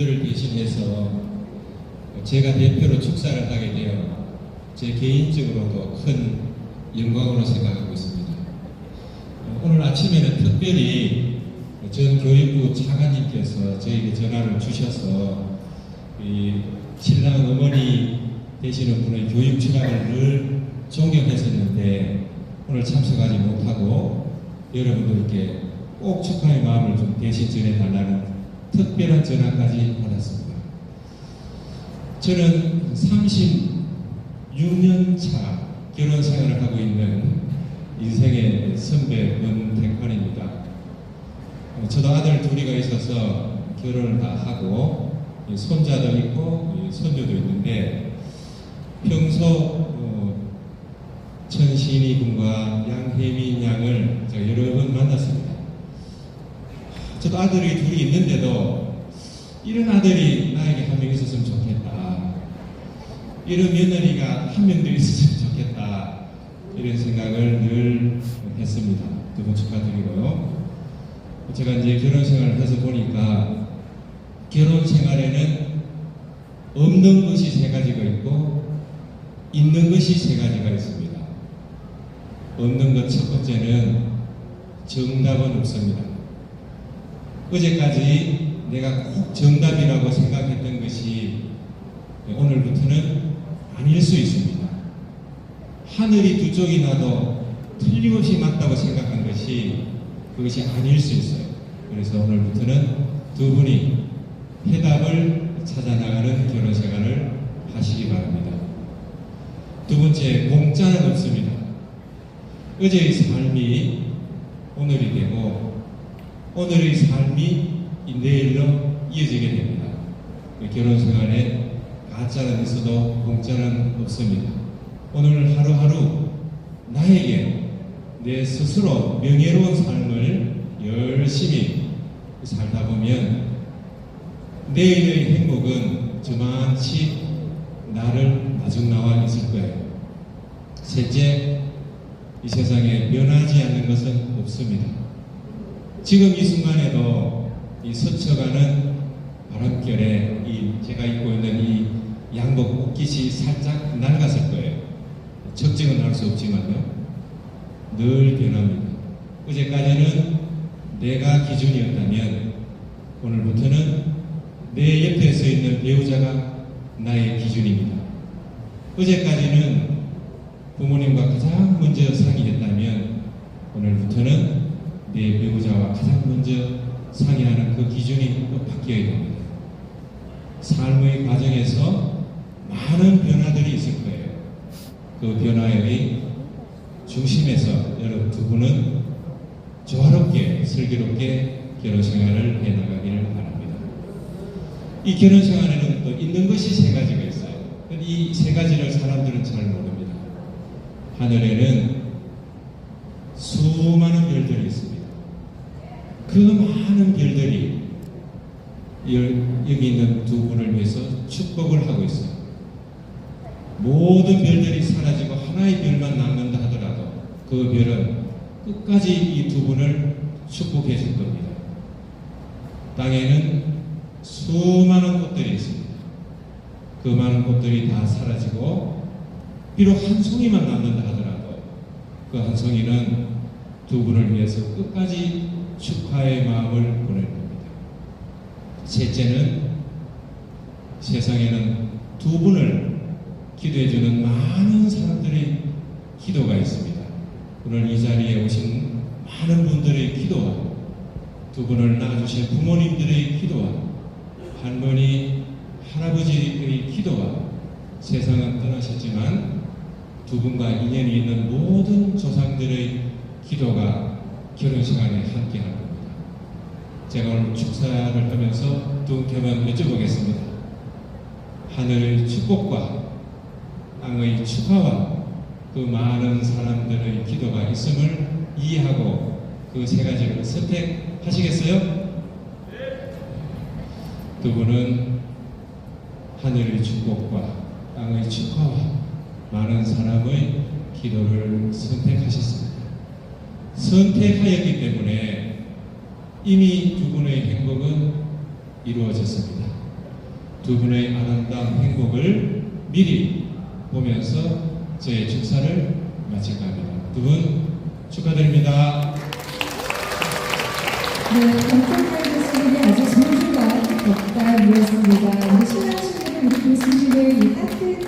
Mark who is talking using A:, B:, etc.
A: 분들을 대신해서 제가 대표로 축사를 하게 되어 제 개인적으로도 큰 영광으로 생각하고 있습니다. 오늘 아침에는 특별히 전 교육부 차관님께서 저에게 전화를 주셔서 이 신랑 어머니 되시는 분의 교육 철학을 늘 존경했었는데 오늘 참석하지 못하고 여러분들께 꼭 축하의 마음을 좀 대신 전해달라는 특별한 전화까지 받았습니다. 저는 36년 차 결혼 생활을 하고 있는 인생의 선배 권택환입니다. 어, 저도 아들 둘이가 있어서 결혼을 다 하고 이 손자도 있고 이 손주도 있는데 평소 어, 천신이 군과 양혜민 양을 여러 번 만났습니다. 저도 아들이 둘이 있는데도 이런 아들이 나에게 한 명 있었으면 좋겠다. 이런 며느리가 한 명 더 있었으면 좋겠다. 이런 생각을 늘 했습니다. 두 분 축하드리고요. 제가 이제 결혼 생활을 해서 보니까 결혼 생활에는 없는 것이 세 가지가 있고 있는 것이 세 가지가 있습니다. 없는 것 첫 번째는 정답은 없습니다. 어제까지 내가 꼭 정답이라고 생각했던 것이 오늘부터는 아닐 수 있습니다. 하늘이 두 쪽이 나도 틀림없이 맞다고 생각한 것이 그것이 아닐 수 있어요. 그래서 오늘부터는 두 분이 해답을 찾아나가는 결혼 생활을 하시기 바랍니다. 두 번째, 공짜는 없습니다. 어제의 삶이 오늘이 되고 오늘의 삶이 이 내일로 이어지게 됩니다. 결혼 생활에 가짜는 있어도 공짜는 없습니다. 오늘 하루하루 나에게 내 스스로 명예로운 삶을 열심히 살다 보면 내일의 행복은 저만치 나를 마중 나와 있을 거예요. 셋째, 이 세상에 변하지 않는 것은 없습니다. 지금 이 순간에도 이 스쳐가는 바람결에 이 제가 입고 있는 이 양복 옷깃이 살짝 낡았을 거예요. 적증은 할 수 없지만요. 늘 변합니다. 어제까지는 내가 기준이었다면 오늘부터는 내 옆에 서 있는 배우자가 나의 기준입니다. 어제까지는 부모님과 가장 먼저 상의했다면 오늘부터는 내 배우자와 가장 먼저 상의하는 그 기준이 또 바뀌어야 됩니다. 삶의 과정에서 많은 변화들이 있을 거예요. 그 변화의 중심에서 여러분 두 분은 조화롭게 슬기롭게 결혼 생활을 해나가기를 바랍니다. 이 결혼 생활에는 또 있는 것이 세 가지가 있어요. 이 세 가지를 사람들은 잘 모릅니다. 하늘에는 수많은 별들이 있습니다. 그 많은 별들이 여기 있는 두 분을 위해서 축복을 하고 있어요. 모든 별들이 사라지고 하나의 별만 남는다 하더라도 그 별은 끝까지 이 두 분을 축복해 줄 겁니다. 땅에는 수많은 꽃들이 있습니다. 그 많은 꽃들이 다 사라지고 비록 한 송이만 남는다 하더라도 그 한 송이는 두 분을 위해서 끝까지 축하의 마음을 보낼 겁니다. 셋째는 세상에는 두 분을 기도해주는 많은 사람들의 기도가 있습니다. 오늘 이 자리에 오신 많은 분들의 기도와 두 분을 낳아주신 부모님들의 기도와 할머니, 할아버지의 기도와 세상은 떠나셨지만 두 분과 인연이 있는 모든 조상들의 기도가 결혼 시간에 함께 할 겁니다. 제가 오늘 축사를 하면서 두 분께만 여쭤보겠습니다. 하늘의 축복과 땅의 축하와 그 많은 사람들의 기도가 있음을 이해하고 그 세 가지를 선택하시겠어요? 두 분은 하늘의 축복과 땅의 축하와 많은 사람의 기도를 선택하셨습니다. 선택하였기 때문에 이미 두 분의 행복은 이루어졌습니다. 두 분의 아름다운 행복을 미리 보면서 저의 축사를 마칠까 합니다. 두 분 축하드립니다.
B: 네, 감사합니다. 아주 진실과 덕담이었습니다. 우리 신랑 신부를 믿고 진실의 이 따뜻한